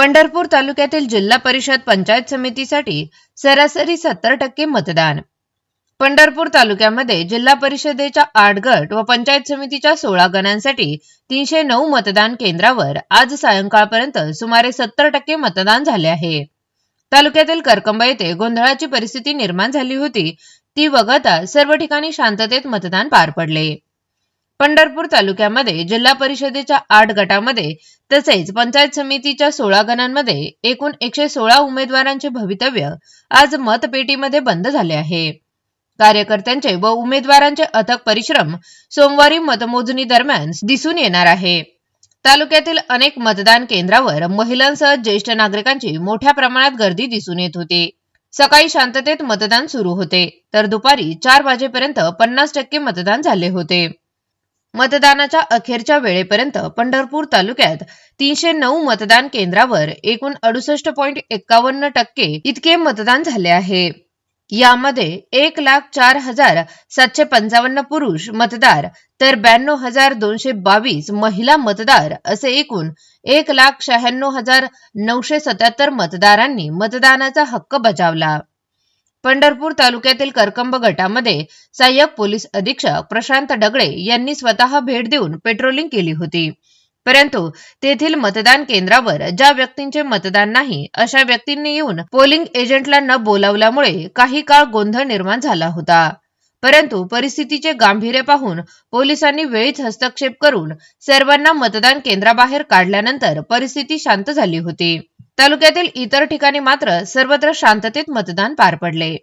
पंढरपूर तालुक्यातील जिल्हा परिषद पंचायत समितीसाठी सरासरी सत्तर टक्के मतदान. पंढरपूर तालुक्यामध्ये जिल्हा परिषदेच्या आठ गट व पंचायत समितीच्या सोळा गणांसाठी तीनशे नऊ मतदान केंद्रावर आज सायंकाळपर्यंत सुमारे सत्तर टक्के मतदान झाले आहे. तालुक्यातील करकंबा येथे गोंधळाची परिस्थिती निर्माण झाली होती. ती वगळता सर्व ठिकाणी शांततेत मतदान पार पडले. पंढरपूर तालुक्यामध्ये जिल्हा परिषदेच्या आठ गटामध्ये तसेच पंचायत समितीच्या सोळा गणांमध्ये एकूण एकशे सोळा उमेदवारांचे भवितव्य आज मतपेटीमध्ये बंद झाले आहे. कार्यकर्त्यांचे व उमेदवारांचे अथक परिश्रम सोमवारी मतमोजणी दरम्यान दिसून येणार आहे. तालुक्यातील अनेक मतदान केंद्रावर महिलांसह ज्येष्ठ नागरिकांची मोठ्या प्रमाणात गर्दी दिसून येत होती. सकाळी शांततेत मतदान सुरू होते. तर दुपारी चार वाजेपर्यंत पन्नास टक्के मतदान झाले होते. मतदानाच्या अखेरच्या वेळेपर्यंत पंढरपूर तालुक्यात तीनशे नऊ मतदान केंद्रावर एकूण अडुसष्ट पॉईंट एक्कावन्न टक्के इतके मतदान झाले आहे. यामध्ये एक लाख चार हजार सातशे पंचावन्न पुरुष मतदार तर ब्याण्णव हजार दोनशे बावीस महिला मतदार असे एकूण एक लाख शहाण्णव हजार नऊशे सत्याहत्तर मतदारांनी मतदानाचा हक्क बजावला. पंढरपूर तालुक्यातील करकंब गटामध्ये सहाय्यक पोलीस अधीक्षक प्रशांत डगळे यांनी स्वतः भेट देऊन पेट्रोलिंग केली होती. परंतु तेथील मतदान केंद्रावर ज्या व्यक्तींचे मतदान नाही अशा व्यक्तींनी येऊन पोलिंग एजंटला न बोलावल्यामुळे काही काळ गोंधळ निर्माण झाला होता. परंतु परिस्थितीचे गांभीर्य पाहून पोलिसांनी वेळीच हस्तक्षेप करून सर्वांना मतदान केंद्राबाहेर काढल्यानंतर परिस्थिती शांत झाली होती. तालुक्यातील इतर ठिकाणी मात्र सर्वत्र शांततेत मतदान पार पडले.